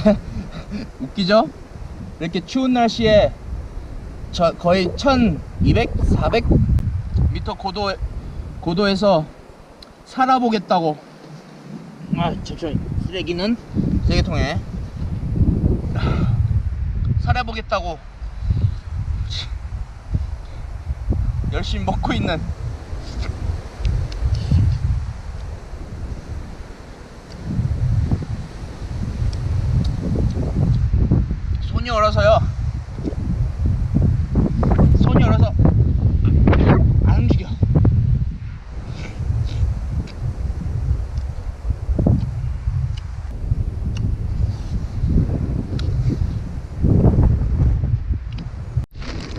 웃기죠? 이렇게 추운 날씨에 저 거의 1200, 400 미터 고도 고도에서 살아보겠다고. 아 잠시만 쓰레기는 쓰레기통에 살아보겠다고 열심히 먹고 있는 손이 얼어서요. 손이 얼어서 안 움직여.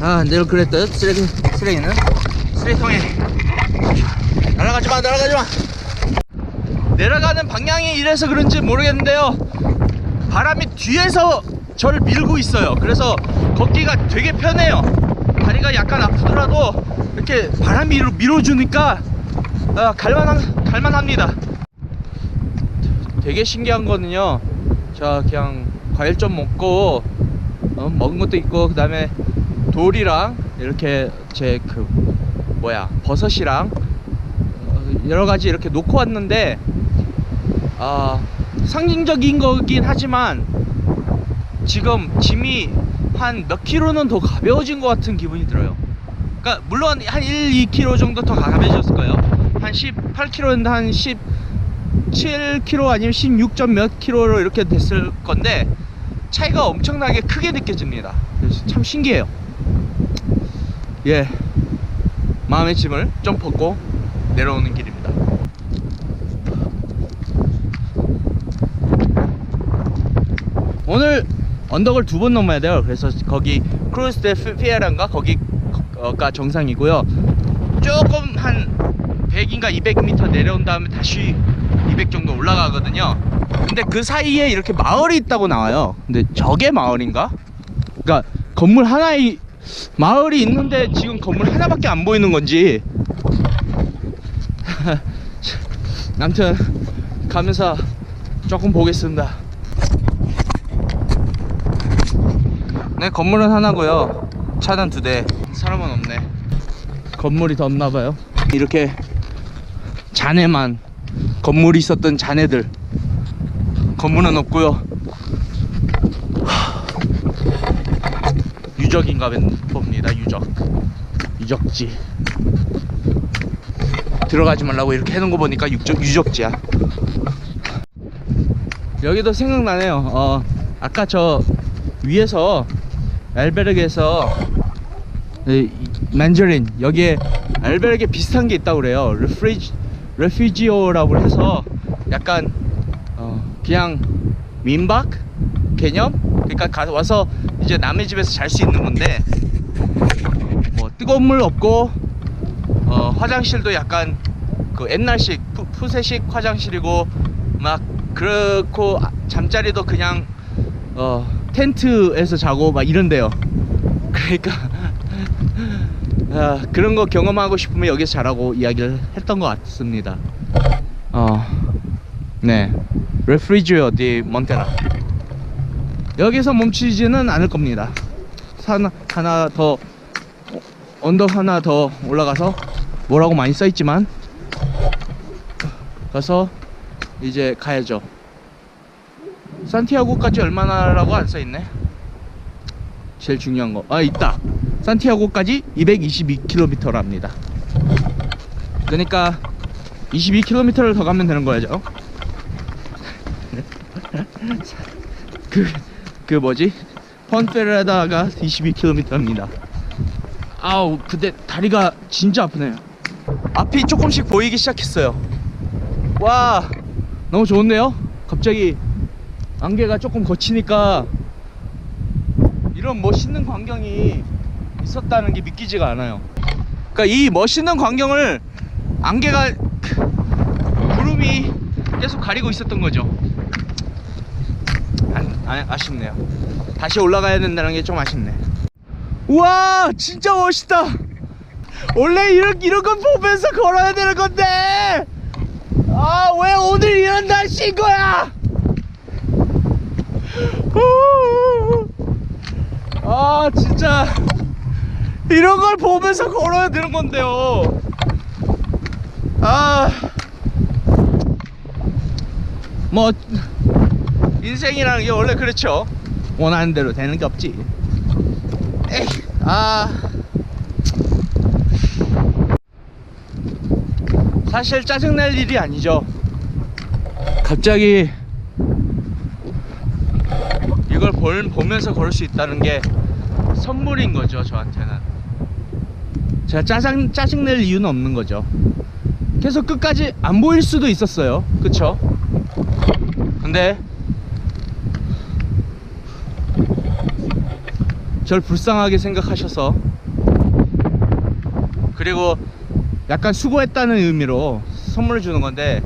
아, 늘 그랬듯 쓰레기 쓰레기는 쓰레기통에 날아가지 마, 날아가지 마. 내려가는 방향이 이래서 그런지 모르겠는데요. 바람이 뒤에서 저를 밀고 있어요. 그래서 걷기가 되게 편해요. 다리가 약간 아프더라도 이렇게 바람이 밀어- 밀어주니까 아, 갈만한, 갈만합니다. 되게 신기한 거는요. 자, 그냥 과일 좀 먹고 어, 먹은 것도 있고 그 다음에 돌이랑 이렇게 제 그 뭐야 버섯이랑 어, 여러 가지 이렇게 놓고 왔는데 아 상징적인 거긴 하지만 지금 짐이 한 몇 킬로는 더 가벼워진 것 같은 기분이 들어요. 그러니까 물론 한 1, 2킬로 정도 더 가벼워졌을 거예요. 한 18킬로인데 한 17킬로 아니면 16점 몇 킬로로 이렇게 됐을 건데 차이가 엄청나게 크게 느껴집니다. 참 신기해요. 예, 마음의 짐을 좀 벗고 내려오는 길입니다. 오늘 언덕을 두 번 넘어야 돼요. 그래서 거기 크루스 데 피에란가 거기가 정상이고요. 조금 한 100인가 200m 내려온 다음에 다시 200 정도 올라가거든요. 근데 그 사이에 이렇게 마을이 있다고 나와요. 근데 저게 마을인가? 그러니까 건물 하나에 마을이 있는데 지금 건물 하나밖에 안 보이는 건지. 아무튼 가면서 조금 보겠습니다. 네 건물은 하나고요. 차는 두 대. 사람은 없네. 건물이 더 없나봐요. 이렇게 잔해만 건물이 있었던 잔해들. 건물은 없고요. 하, 유적인가 봅니다 유적. 유적지. 들어가지 말라고 이렇게 해놓은 거 보니까 유적, 유적지야. 여기도 생각나네요. 어 아까 저 위에서 알베르게에서 만저린 여기에 알베르게 비슷한 게 있다고 그래요. 레프리지 레퓨지오라고 해서 약간 어 그냥 민박? 개념? 그러니까 가 와서 이제 남의 집에서 잘 수 있는 건데 뭐 뜨거운 물 없고 어 화장실도 약간 그 옛날식 푸, 푸세식 화장실이고 막 그렇고 아, 잠자리도 그냥 어 텐트에서 자고 막 이런데요. 그러니까 아, 그런 거 경험하고 싶으면 여기서 자라고 이야기를 했던 것 같습니다. 어, 네, 레프리지오 디 몬테나 여기서 멈추지는 않을 겁니다. 산 하나 더 어, 언덕 하나 더 올라가서 뭐라고 많이 써 있지만 가서 이제 가야죠. 산티아고까지 얼마나라고 안 써있네. 제일 중요한 거 아 있다. 산티아고까지 222km랍니다. 그러니까 22km를 더 가면 되는 거죠. 그, 그 뭐지? 펀페레다가 22km입니다. 아우 근데 다리가 진짜 아프네요. 앞이 조금씩 보이기 시작했어요. 와 너무 좋은데요? 갑자기 안개가 조금 거치니까 이런 멋있는 광경이 있었다는 게 믿기지가 않아요. 그러니까 이 멋있는 광경을 안개가 구름이 계속 가리고 있었던 거죠. 아, 아, 아쉽네요. 다시 올라가야 된다는 게 좀 아쉽네. 우와, 진짜 멋있다. 원래 이런 이런 걸 보면서 걸어야 되는 건데. 아, 왜 오늘 이런 날씨인 거야? 아 진짜 이런 걸 보면서 걸어야 되는 건데요. 아. 뭐 인생이라는 게 원래 그렇죠. 원하는 대로 되는 게 없지. 에이, 아. 사실 짜증낼 일이 아니죠. 갑자기 이걸 볼, 보면서 걸을 수 있다는 게 선물인 거죠, 저한테는. 제가 짜증, 짜증낼 이유는 없는 거죠. 계속 끝까지 안 보일 수도 있었어요. 그쵸? 근데 절 불쌍하게 생각하셔서 그리고 약간 수고했다는 의미로 선물을 주는 건데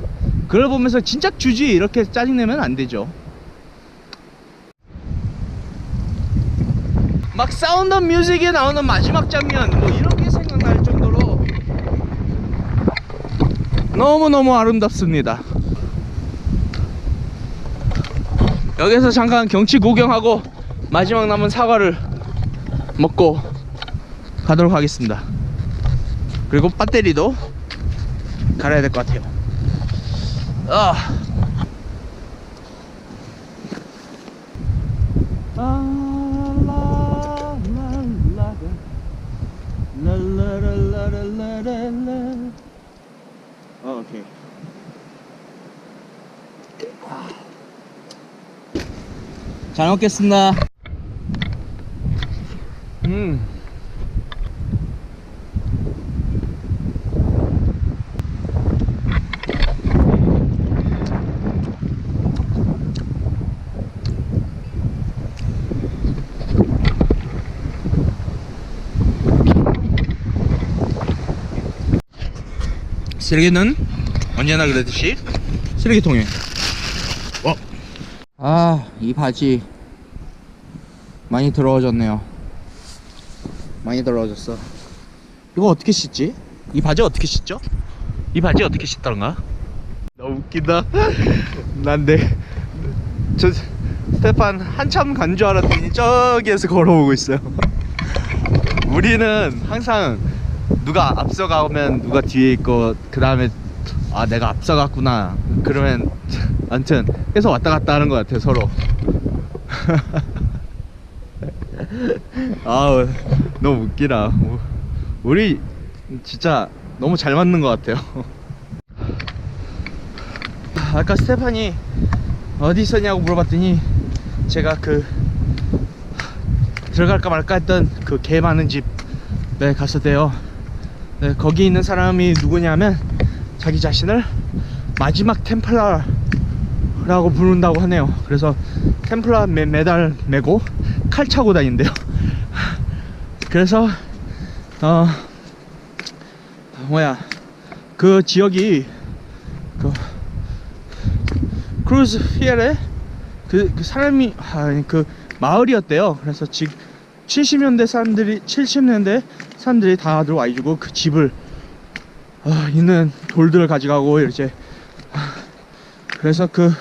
그걸 보면서 진작 주지 이렇게 짜증내면 안 되죠. 막 사운드 뮤직에 나오는 마지막 장면 뭐 이렇게 생각날 정도로 너무너무 아름답습니다. 여기서 잠깐 경치 구경하고 마지막 남은 사과를 먹고 가도록 하겠습니다. 그리고 배터리도 갈아야 될 것 같아요. 아. 랄라랄라랄라랄라. 어, 오케이. 아. 잘 먹겠습니다. 음. 쓰레기는 언제나 그러듯이 쓰레기통에. 어. 아, 이 바지 많이 더러워졌네요. 많이 더러워졌어. 이거 어떻게 씻지? 이 바지 어떻게 씻죠? 이 바지 어떻게 씻더런가? 너무 웃긴다. 난데 저 스테판 한참 간 줄 알았더니 저기에서 걸어오고 있어요. 우리는 항상 누가 앞서가면 누가 뒤에 있고 그 다음에 아 내가 앞서갔구나 그러면 아무튼 계속 왔다 갔다 하는 것 같아 서로. 아우 너무 웃기다. 우- 우리 진짜 너무 잘 맞는 것 같아요. 아까 스테판이 어디 있었냐고 물어봤더니 제가 그 들어갈까 말까 했던 그 개 많은 집에 갔었대요. 네, 거기 있는 사람이 누구냐면 자기 자신을 마지막 템플러 라고 부른다고 하네요. 그래서 템플러 메, 메달 메고 칼 차고 다닌대요. 그래서 어 뭐야 그 지역이 그 크루즈 피엘에 그, 그 사람이 아니 그 마을이었대요. 그래서 지금 70년대 사람들이 70년대 사람들이 다 들어와 가지고 그 집을 어, 있는 돌들을 가져가고 이제 아, 그래서 그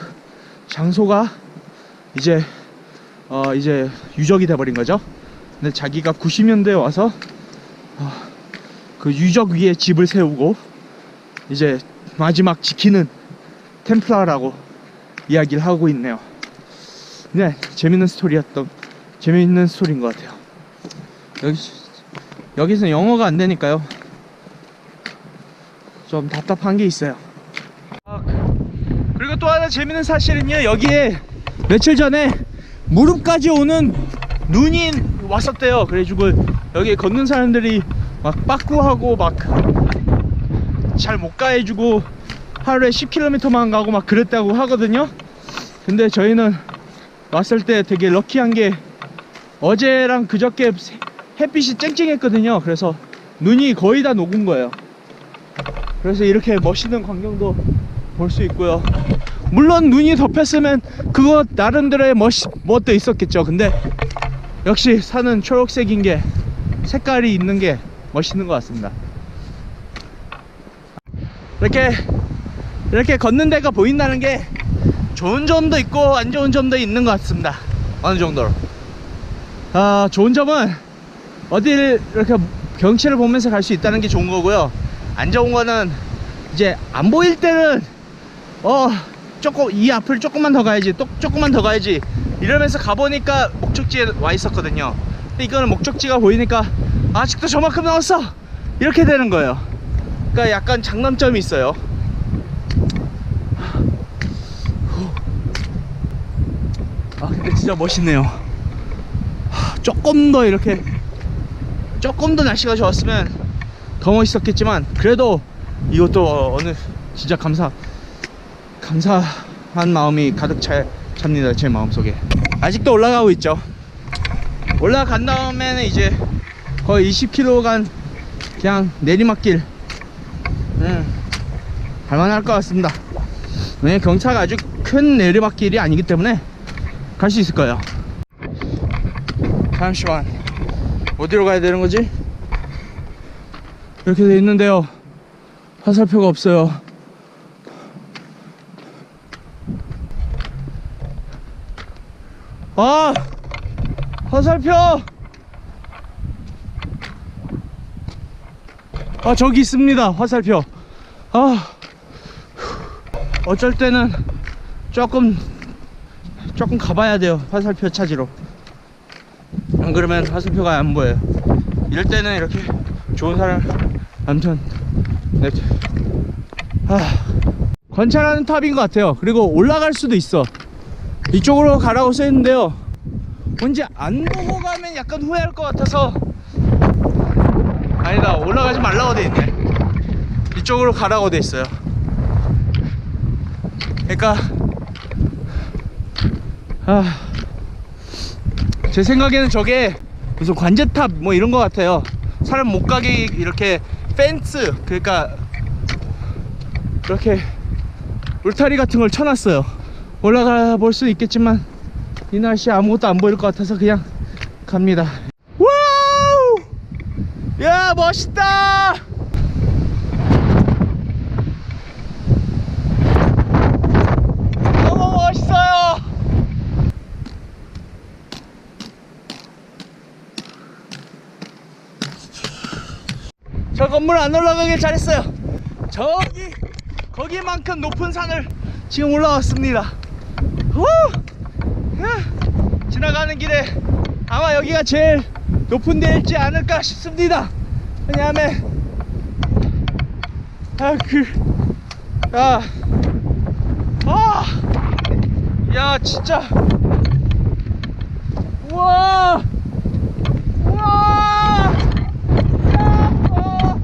장소가 이제 어 이제 유적이 돼버린 거죠. 근데 자기가 90년대에 와서 어, 그 유적 위에 집을 세우고 이제 마지막 지키는 템플러라고 이야기를 하고 있네요. 네, 재밌는 스토리였던 재밌는 스토리인 것 같아요. 여기 여기서 영어가 안 되니까요. 좀 답답한 게 있어요. 그리고 또 하나 재밌는 사실은요. 여기에 며칠 전에 무릎까지 오는 눈이 왔었대요. 그래가지고 여기 걷는 사람들이 막 빠꾸하고 막 잘 못 가해주고 하루에 10km만 가고 막 그랬다고 하거든요. 근데 저희는 왔을 때 되게 럭키한 게 어제랑 그저께 햇빛이 쨍쨍했거든요. 그래서 눈이 거의 다 녹은 거예요. 그래서 이렇게 멋있는 광경도 볼 수 있고요. 물론 눈이 덮였으면 그거 나름대로의 멋, 멋도 있었겠죠. 근데 역시 산은 초록색인 게 색깔이 있는 게 멋있는 것 같습니다. 이렇게 이렇게 걷는 데가 보인다는 게 좋은 점도 있고 안 좋은 점도 있는 것 같습니다. 어느 정도로. 아, 좋은 점은 어딜 이렇게 경치를 보면서 갈 수 있다는 게 좋은 거고요. 안 좋은 거는 이제 안 보일 때는 어 조금 이 앞을 조금만 더 가야지 또 조금만 더 가야지 이러면서 가보니까 목적지에 와 있었거든요. 근데 이거는 목적지가 보이니까 아직도 저만큼 남았어 이렇게 되는 거예요. 그러니까 약간 장단점이 있어요. 아 근데 진짜 멋있네요. 하, 조금 더 이렇게 조금 더 날씨가 좋았으면 더 멋있었겠지만 그래도 이것도 어느 진짜 감사 감사한 마음이 가득 차, 찹니다 제 마음속에. 아직도 올라가고 있죠. 올라간 다음에는 이제 거의 20km간 그냥 내리막길 음, 갈만할 것 같습니다. 왜 경차가 아주 큰 내리막길이 아니기 때문에 갈 수 있을 거예요. 잠시만. 어디로 가야 되는 거지? 이렇게 돼 있는데요. 화살표가 없어요 아 화살표. 아 저기 있습니다 화살표. 아 어쩔 때는 조금 조금 가봐야 돼요 화살표 찾으러 안 그러면 화살표가 안 보여요. 이럴 때는 이렇게 좋은 사람 아무튼 네. 아 관찰하는 탑인 것 같아요. 그리고 올라갈 수도 있어 이쪽으로 가라고 써있는데요. 뭔지 안 보고 가면 약간 후회할 것 같아서 아니다 올라가지 말라고 돼 있네. 이쪽으로 가라고 돼 있어요. 그러니까 아, 제 생각에는 저게 무슨 관제탑 뭐 이런 것 같아요. 사람 못 가게 이렇게 펜스 그러니까 이렇게 울타리 같은 걸 쳐놨어요 올라가 볼 수 있겠지만 이 날씨에 아무것도 안 보일 것 같아서 그냥 갑니다. 와우! 야 멋있다! 너무 멋있어요! 저 건물 안 올라가길 잘했어요. 저기 거기만큼 높은 산을 지금 올라왔습니다 후! 야, 지나가는 길에 아마 여기가 제일 높은 데일지 않을까 싶습니다. 왜냐하면 아그 아, 아, 야 진짜! 우와 야, 어.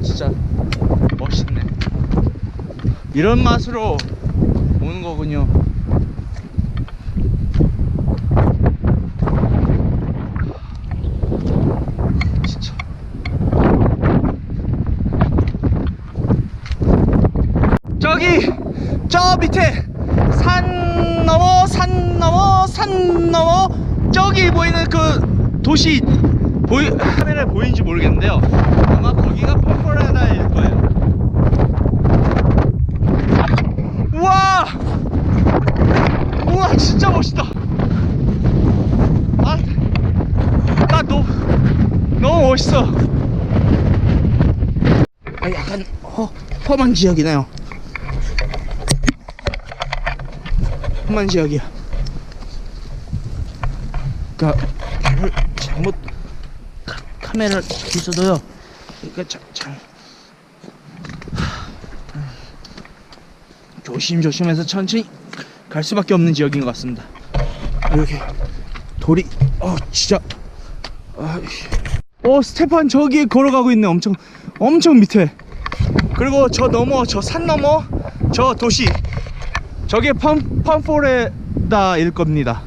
진짜 멋있네. 이런 맛으로 오는 거군요. 저기 저 밑에 산 넘어 산 넘어 산 넘어 저기 보이는 그 도시 보이 카메라에 보이는지 모르겠는데요. 아마 거기가 펄펄하다일 거예요. 우와! 우와, 진짜 멋있다. 아, 나 너무, 너무 멋있어. 아, 약간 허, 험한 지역이네요. 험한 지역이야. 그러니까 발을 잘못 카, 카메라를 있어도요. 그러니까 잘, 잘 조심조심해서 천천히 갈 수밖에 없는 지역인 것 같습니다. 이렇게 돌이 어 진짜 아, 어 스테판 저기 걸어가고 있네 엄청 엄청 밑에 그리고 저 넘어 저 산 넘어 저 도시 저게 팜 팜포레다일 겁니다.